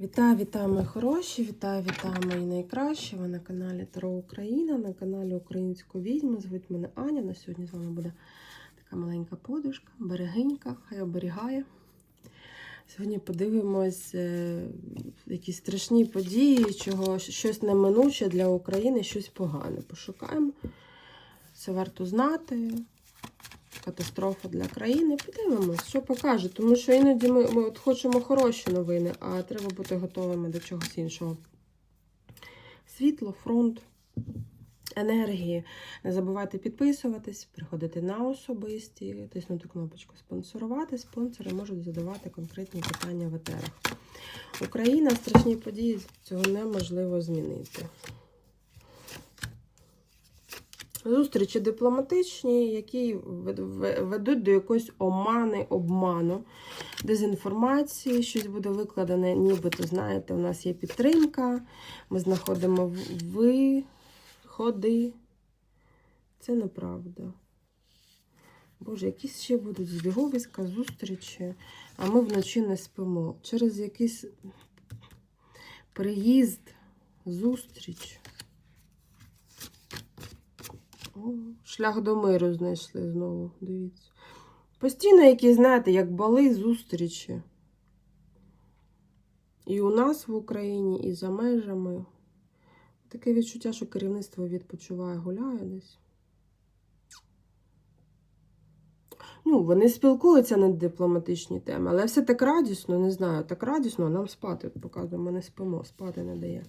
Вітаю, вітаю, мої хороші! Вітаю, вітаю, мої найкращі! Ви на каналі Таро Україна, на каналі Української відьми. Звуть мене Аня. На сьогодні з вами буде така маленька подушка, берегинька, хай оберігає. Сьогодні подивимось е, якісь страшні події, чого щось неминуче для України, щось погане. Пошукаємо. Це варто знати. Катастрофа для країни. Подивимось, що покаже. Тому що іноді ми, ми от хочемо хороші новини, а треба бути готовими до чогось іншого. Світло, фронт, енергії. Не забувайте підписуватись, приходити на особисті, тиснути кнопочку спонсорувати. Спонсори можуть задавати конкретні питання в етерах. Україна, страшні події, цього неможливо змінити. Зустрічі дипломатичні, які ведуть до якоїсь омани, обману, дезінформації, щось буде викладене, нібито, знаєте, у нас є підтримка, ми знаходимо виходи. Це неправда. Боже, якісь ще будуть збіговиська, зустрічі, а ми вночі не спимо. Через якийсь приїзд, зустріч. О, шлях до миру знайшли знову, дивіться. Постійно якісь, знаєте, як бали зустрічі. І у нас в Україні, і за межами. Таке відчуття, що керівництво відпочиває, гуляє десь. Ну, вони спілкуються на дипломатичні теми, але все так радісно, не знаю, так радісно, нам спати показує, ми не спимо, спати не дає.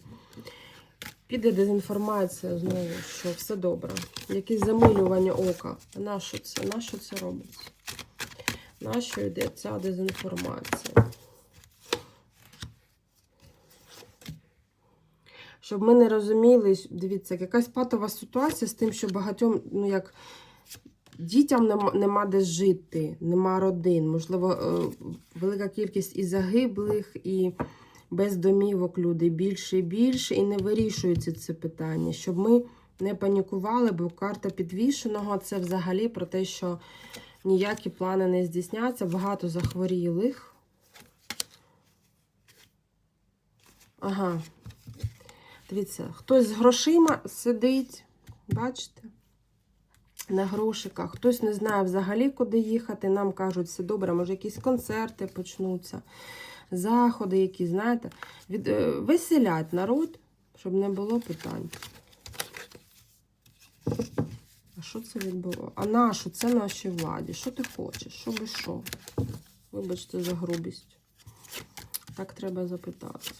Піде дезінформація знову, що все добре. Якесь замилювання ока. А на що це? На що це робиться? На що йде ця дезінформація? Щоб ми не розуміли, дивіться, якась патова ситуація з тим, що багатьом, ну як дітям нема, нема де жити, нема родин. Можливо, е, велика кількість і загиблих, і без домівок люди більше і більше, і не вирішується це питання, щоб ми не панікували, бо карта підвішеного це взагалі про те, що ніякі плани не здійсняться, багато захворілих. Ага. Дивіться, хтось з грошима сидить, бачите? На грошиках, хтось не знає взагалі, куди їхати. Нам кажуть, все добре, може, якісь концерти почнуться заходи, які, знаєте, від, е, веселять народ, щоб не було питань. А що це відбуло? А нашу, це нашій владі. Що ти хочеш? Що би що? Вибачте за грубість. Так треба запитати.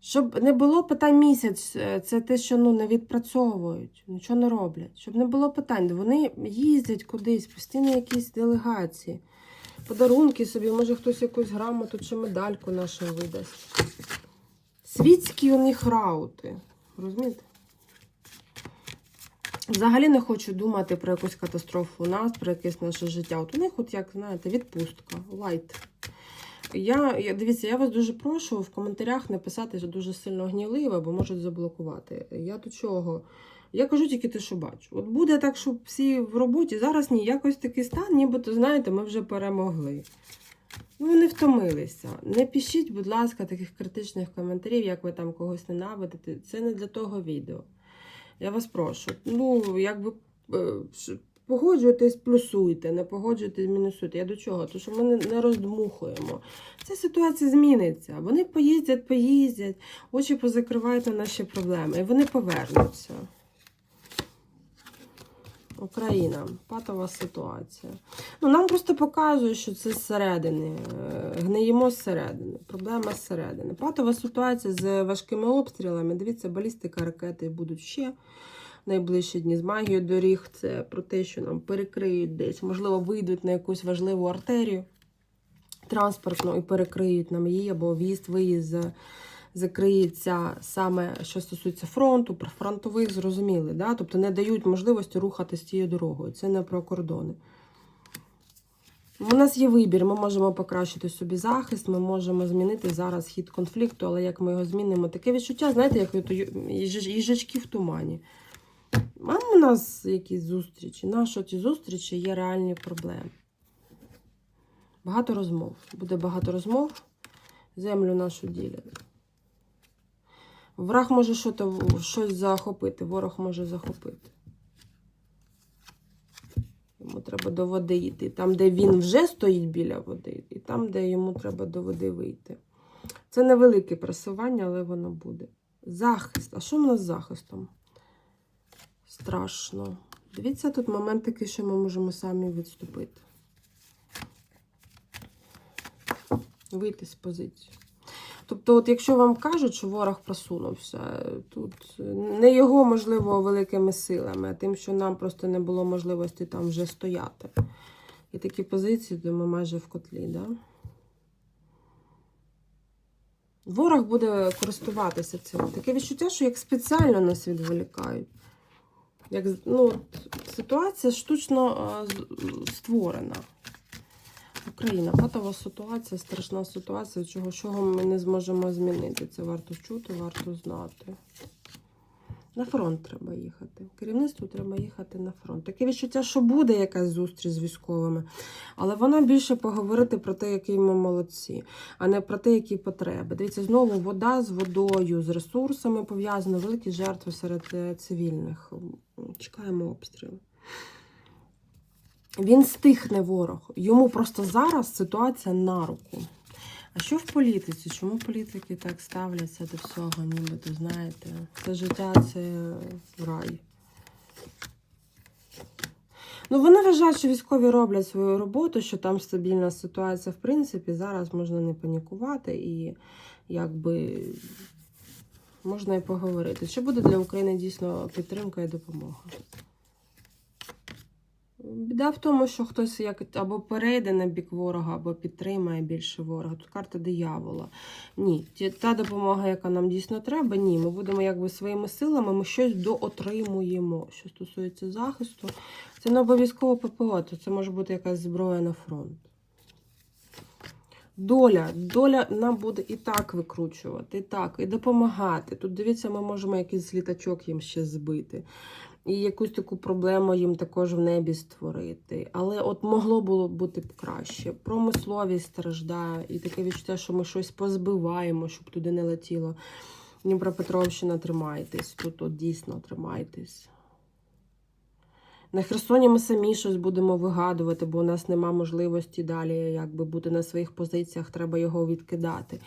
Щоб не було питань місяць, е, це те, що ну, не відпрацьовують, нічого не роблять. Щоб не було питань, вони їздять кудись, постійно якісь делегації подарунки собі, може хтось якусь грамоту чи медальку нашу видасть. Світські у них раути. Розумієте? Взагалі не хочу думати про якусь катастрофу у нас, про якесь наше життя. От у них, от як, знаєте, відпустка, лайт. Я, я, Дивіться, я вас дуже прошу в коментарях не писати дуже сильно гнівливо, бо можуть заблокувати. Я до чого? Я кажу тільки те, що бачу. От буде так, щоб всі в роботі. Зараз ні, якось такий стан, нібито, знаєте, ми вже перемогли. Ну, вони втомилися. Не пишіть, будь ласка, таких критичних коментарів, як ви там когось ненавидите. Це не для того відео. Я вас прошу. Ну, якби е, погоджуєтесь, плюсуйте, не погоджуєтесь, мінусуйте. Я до чого? Тому що ми не роздмухуємо. Ця ситуація зміниться. Вони поїздять, поїздять, очі позакривають на наші проблеми. І вони повернуться. Україна, патова ситуація. Ну, Нам просто показує, що це зсередини. Е, гниємо зсередини. Проблема зсередини. Патова ситуація з важкими обстрілами. Дивіться, балістика ракети будуть ще найближчі дні з магією доріг. Це про те, що нам перекриють десь, можливо, вийдуть на якусь важливу артерію транспортну і перекриють нам її або в'їзд, виїзд закриється саме, що стосується фронту, фронтових зрозуміли. Да? Тобто не дають можливості рухатись цією дорогою. Це не про кордони. У нас є вибір, ми можемо покращити собі захист, ми можемо змінити зараз хід конфлікту, але як ми його змінимо, таке відчуття, знаєте, як їжачки в тумані. А у нас якісь зустрічі. Наші ті зустрічі є реальні проблеми. Багато розмов. Буде багато розмов Землю нашу ділять. Враг може що-то- щось захопити, ворог може захопити. Йому треба до води йти. Там, де він вже стоїть біля води, і там, де йому треба до води вийти. Це невелике пресування, але воно буде. Захист. А що в нас з захистом? Страшно. Дивіться, тут момент такий, що ми можемо самі відступити. Вийти з позиції. Тобто, от якщо вам кажуть, що ворог просунувся, тут не його, можливо, великими силами, а тим, що нам просто не було можливості там вже стояти. І такі позиції, то ми майже в котлі, да? Ворог буде користуватися цим. Таке відчуття, що як спеціально нас відволікають. Як, ну, ситуація штучно створена. Україна, патова ситуація, страшна ситуація, чого, чого ми не зможемо змінити. Це варто чути, варто знати. На фронт треба їхати. Керівництву треба їхати на фронт. Таке відчуття, що буде якась зустріч з військовими, але вона більше поговорити про те, які ми молодці, а не про те, які потреби. Дивіться, знову вода з водою, з ресурсами пов'язано, великі жертви серед е, цивільних. Чекаємо обстріли. Він стихне ворог. Йому просто зараз ситуація на руку. А що в політиці? Чому політики так ставляться до всього, нібито, знаєте? Це життя це рай. Ну, вони вважають, що військові роблять свою роботу, що там стабільна ситуація, в принципі, зараз можна не панікувати і якби можна і поговорити. Що буде для України дійсно підтримка і допомога? Біда в тому, що хтось як або перейде на бік ворога, або підтримає більше ворога. Тут карта диявола. Ні, та допомога, яка нам дійсно треба, ні. Ми будемо якби своїми силами, ми щось доотримуємо. Що стосується захисту, це не обов'язково ППО, то це може бути якась зброя на фронт. Доля, доля нам буде і так викручувати, і так, і допомагати. Тут дивіться, ми можемо якийсь літачок їм ще збити. І якусь таку проблему їм також в небі створити. Але от могло було бути б краще. Промисловість страждає, і таке відчуття, що ми щось позбиваємо, щоб туди не летіло. Дніпропетровщина, тримайтесь. Тут от дійсно тримайтесь. На Херсоні ми самі щось будемо вигадувати, бо у нас нема можливості далі якби бути на своїх позиціях, треба його відкидати.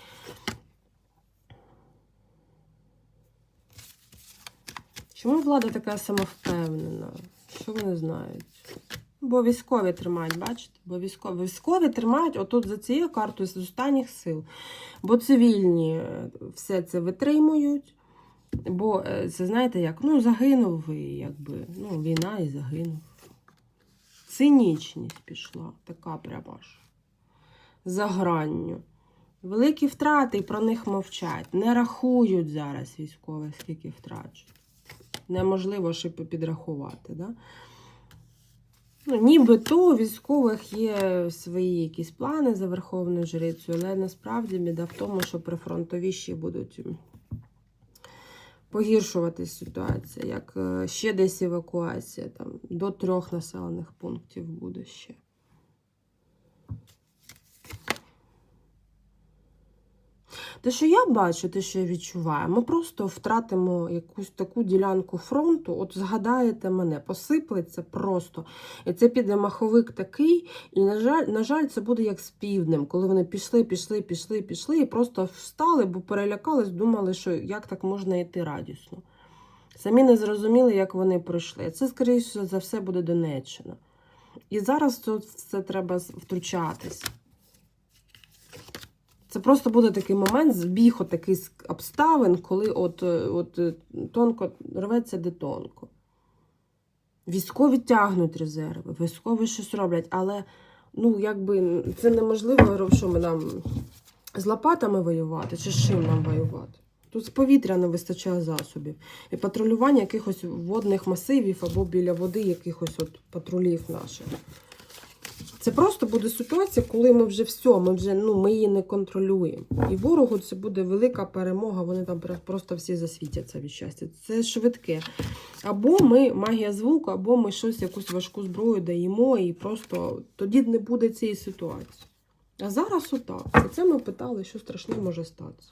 Чому влада така самовпевнена? Що вони знають? Бо військові тримають, бачите? Бо військові військові тримають отут за цією картою з останніх сил. Бо цивільні е, все це витримують. Бо е, це знаєте як? Ну, загинув і якби, ну, війна і загинув. Цинічність пішла, така прямо ж. За гранню. Великі втрати, і про них мовчать. Не рахують зараз військових, скільки втрачуть. Неможливо ще підрахувати. Да? Ну, нібито у військових є свої якісь плани за Верховною Жрицею, але насправді біда в тому, що прифронтовіші будуть м, погіршуватись ситуація, як е, ще десь евакуація, там, до трьох населених пунктів буде ще. Те, що я бачу, те, що я відчуваю, ми просто втратимо якусь таку ділянку фронту. От згадаєте мене, посиплеться просто. І це піде маховик такий, і, на жаль, на жаль, це буде як з півднем, коли вони пішли, пішли, пішли, пішли, і просто встали, бо перелякались, думали, що як так можна йти радісно. Самі не зрозуміли, як вони пройшли. Це, скоріше за все, буде Донеччина. І зараз тут все треба втручатись. Це просто буде такий момент, збіг от такий обставин, коли от, е, от е, тонко рветься де тонко. Військові тягнуть резерви, військові щось роблять, але ну, якби це неможливо, що ми нам з лопатами воювати, чи з чим нам воювати. Тут з повітря не вистачає засобів. І патрулювання якихось водних масивів або біля води якихось от патрулів наших. Це просто буде ситуація, коли ми вже все, ми вже ну, ми її не контролюємо. І ворогу це буде велика перемога, вони там просто всі засвітяться від щастя. Це швидке. Або ми магія звуку, або ми щось, якусь важку зброю даємо, і просто тоді не буде цієї ситуації. А зараз отак. І це ми питали, що страшне може статися.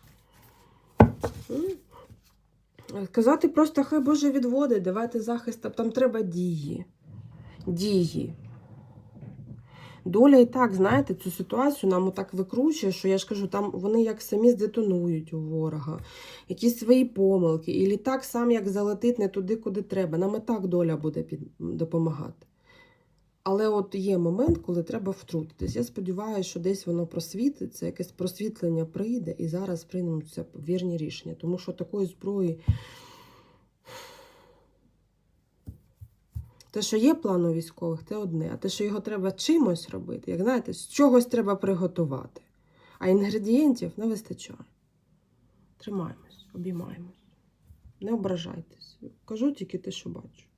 Казати просто хай Боже відводить, давайте захист, там треба дії. Дії. Доля і так, знаєте, цю ситуацію нам отак викручує, що я ж кажу, там вони як самі здетонують у ворога, якісь свої помилки, і літак сам як залетить не туди, куди треба. Нам і так доля буде під... допомагати. Але от є момент, коли треба втрутитись. Я сподіваюся, що десь воно просвітиться, якесь просвітлення прийде, і зараз приймуться вірні рішення. Тому що такої зброї. Те, що є план у військових, це одне. А те, що його треба чимось робити, як знаєте, з чогось треба приготувати. А інгредієнтів не вистачає. Тримаємось, обіймаємось. Не ображайтесь. Кажу тільки те, що бачу.